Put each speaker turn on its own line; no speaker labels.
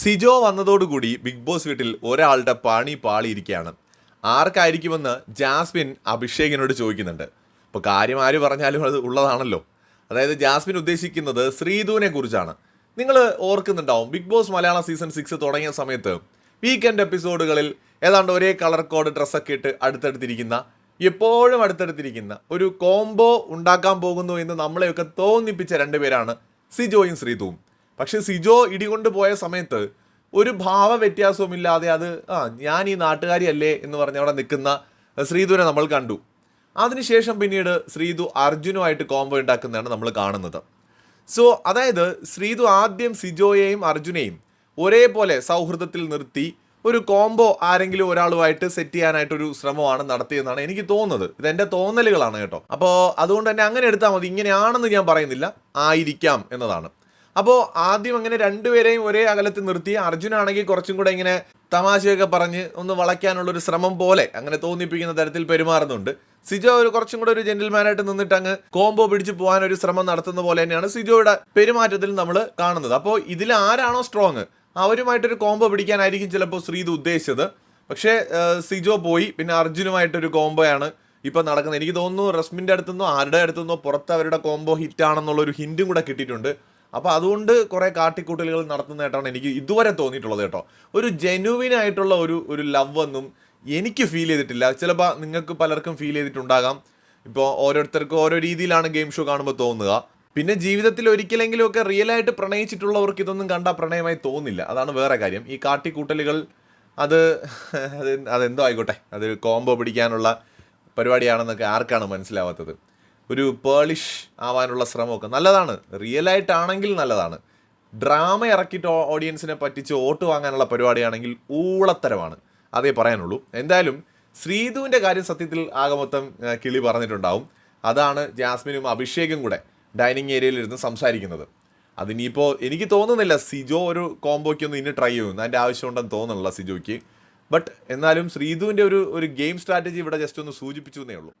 സിജോ വന്നതോടുകൂടി big boss വീട്ടിൽ ഒരാളുടെ പണി പാളിയിരിക്കുകയാണ്. ആർക്കായിരിക്കുമെന്ന് ജാസ്മിൻ അഭിഷേകിനോട് ചോദിക്കുന്നുണ്ട്. ഇപ്പോൾ കാര്യം ആര് പറഞ്ഞാലും അത് ഉള്ളതാണല്ലോ. അതായത് ജാസ്മിൻ ഉദ്ദേശിക്കുന്നത് ശ്രീധുവിനെ കുറിച്ചാണ്. നിങ്ങൾ ഓർക്കുന്നുണ്ടാവും Bigg Boss Malayalam season six തുടങ്ങിയ സമയത്ത് വീക്കെൻഡ് എപ്പിസോഡുകളിൽ ഏതാണ്ട് ഒരേ കളർ കോഡ് ഡ്രസ്സൊക്കെ ഇട്ട് അടുത്തടുത്തിരിക്കുന്ന എപ്പോഴും അടുത്തടുത്തിരിക്കുന്ന ഒരു കോംബോ ഉണ്ടാക്കാൻ പോകുന്നു എന്ന് നമ്മളെയൊക്കെ തോന്നിപ്പിച്ച രണ്ടുപേരാണ് സിജോയും ശ്രീതുവും പക്ഷെ സിജോ ഇടികൊണ്ട് പോയ സമയത്ത് ഒരു ഭാവ വ്യത്യാസവുമില്ലാതെ അത് ആ ഞാൻ ഈ നാട്ടുകാരിയല്ലേ എന്ന് പറഞ്ഞ് അവിടെ നിൽക്കുന്ന ശ്രീധുവിനെ നമ്മൾ കണ്ടു. അതിനുശേഷം പിന്നീട് ശ്രീധു അർജുനുമായിട്ട് കോംബോ ഉണ്ടാക്കുന്നതാണ് നമ്മൾ കാണുന്നത്. സോ അതായത് ശ്രീധു ആദ്യം സിജോയെയും അർജുനെയും ഒരേപോലെ സൗഹൃദത്തിൽ നിർത്തി ഒരു കോംബോ ആരെങ്കിലും ഒരാളുമായിട്ട് സെറ്റ് ചെയ്യാനായിട്ടൊരു ശ്രമമാണ് നടത്തിയെന്നാണ് എനിക്ക് തോന്നുന്നത്. ഇത് തോന്നലുകളാണ് കേട്ടോ. അപ്പോൾ അതുകൊണ്ട് തന്നെ അങ്ങനെ എടുത്താൽ മതി. ഇങ്ങനെയാണെന്ന് ഞാൻ പറയുന്നില്ല. ആയിരിക്കാം എന്നതാണ്. അപ്പോൾ ആദ്യം അങ്ങനെ രണ്ടുപേരെയും ഒരേ അകലത്തിൽ നിർത്തി അർജുനാണെങ്കിൽ കുറച്ചും കൂടെ ഇങ്ങനെ തമാശയൊക്കെ പറഞ്ഞ് ഒന്ന് വളയ്ക്കാനുള്ളൊരു ശ്രമം പോലെ അങ്ങനെ തോന്നിപ്പിക്കുന്ന തരത്തിൽ പെരുമാറുന്നുണ്ട്. സിജോ ഒരു കുറച്ചും കൂടെ ഒരു ജെന്റിൽമാനായിട്ട് നിന്നിട്ട് അങ്ങ് കോംബോ പിടിച്ച് പോകാൻ ഒരു ശ്രമം നടത്തുന്ന പോലെ തന്നെയാണ് സിജോയുടെ പെരുമാറ്റത്തിൽ നമ്മൾ കാണുന്നത്. അപ്പോൾ ഇതിൽ ആരാണോ സ്ട്രോങ് അവരുമായിട്ടൊരു കോംബോ പിടിക്കാനായിരിക്കും ചിലപ്പോൾ ശ്രീത് ഉദ്ദേശിച്ചത്. പക്ഷേ സിജോ പോയി. പിന്നെ അർജുനുമായിട്ടൊരു കോംബോയാണ് ഇപ്പൊ നടക്കുന്നത്. എനിക്ക് തോന്നുന്നു റസ്മിന്റെ അടുത്തുനിന്നോ ആരുടെ അടുത്തുനിന്നോ പുറത്ത് അവരുടെ കോംബോ ഹിറ്റ് ആണെന്നുള്ള ഒരു ഹിന്റും കൂടെ കിട്ടിയിട്ടുണ്ട്. അപ്പൊ അതുകൊണ്ട് കുറേ കാട്ടിക്കൂട്ടലുകൾ നടത്തുന്നതായിട്ടാണ് എനിക്ക് ഇതുവരെ തോന്നിയിട്ടുള്ളത് കേട്ടോ. ഒരു ജെനുവിൻ ആയിട്ടുള്ള ഒരു ഒരു ലവ് ഒന്നും എനിക്ക് ഫീൽ ചെയ്തിട്ടില്ല. ചിലപ്പോൾ നിങ്ങൾക്ക് പലർക്കും ഫീൽ ചെയ്തിട്ടുണ്ടാകാം. ഇപ്പോൾ ഓരോരുത്തർക്കും ഓരോ രീതിയിലാണ് ഗെയിം ഷോ കാണുമ്പോൾ തോന്നുക. പിന്നെ ജീവിതത്തിൽ ഒരിക്കലെങ്കിലും ഒക്കെ റിയൽ ആയിട്ട് പ്രണയിച്ചിട്ടുള്ളവർക്ക് ഇതൊന്നും കണ്ട പ്രണയമായി തോന്നില്ല. അതാണ് വേറെ കാര്യം. ഈ കാട്ടിക്കൂട്ടലുകൾ അത് അതെന്തോ ആയിക്കോട്ടെ. അത് കോംബോ പിടിക്കാനുള്ള പരിപാടിയാണെന്നൊക്കെ ആർക്കാണ് മനസ്സിലാവാത്തത്? ഒരു പേളിഷ് ആവാനുള്ള ശ്രമമൊക്കെ നല്ലതാണ്. റിയൽ ആയിട്ടാണെങ്കിൽ നല്ലതാണ്. ഡ്രാമ ഇറക്കിയിട്ട് ഓഡിയൻസിനെ പറ്റിച്ച് വോട്ട് വാങ്ങാനുള്ള പരിപാടിയാണെങ്കിൽ ഊളത്തരമാണ്. അതേ പറയാനുള്ളൂ. എന്തായാലും ശ്രീധുവിന്റെ കാര്യം സത്യത്തിൽ ആകെ മൊത്തം കിളി പറഞ്ഞിട്ടുണ്ടാവും. അതാണ് ജാസ്മിനും അഭിഷേകും കൂടെ ഡൈനിങ് ഏരിയയിൽ ഇരുന്ന് സംസാരിക്കുന്നത്. അതിനിപ്പോൾ എനിക്ക് തോന്നുന്നില്ല സിജോ ഒരു കോംബോയ്ക്ക് ഒന്ന് ഇനി ട്രൈ ചെയ്യും അതിന്റെ ആവശ്യമുണ്ടെന്ന് തോന്നുന്നില്ല സിജോയ്ക്ക്. ബട്ട് എന്നാലും ശ്രീധുവിന്റെ ഒരു ഒരു ഗെയിം സ്ട്രാറ്റജി ഇവിടെ ജസ്റ്റ് ഒന്ന് സൂചിപ്പിച്ചു എന്നേ ഉള്ളൂ.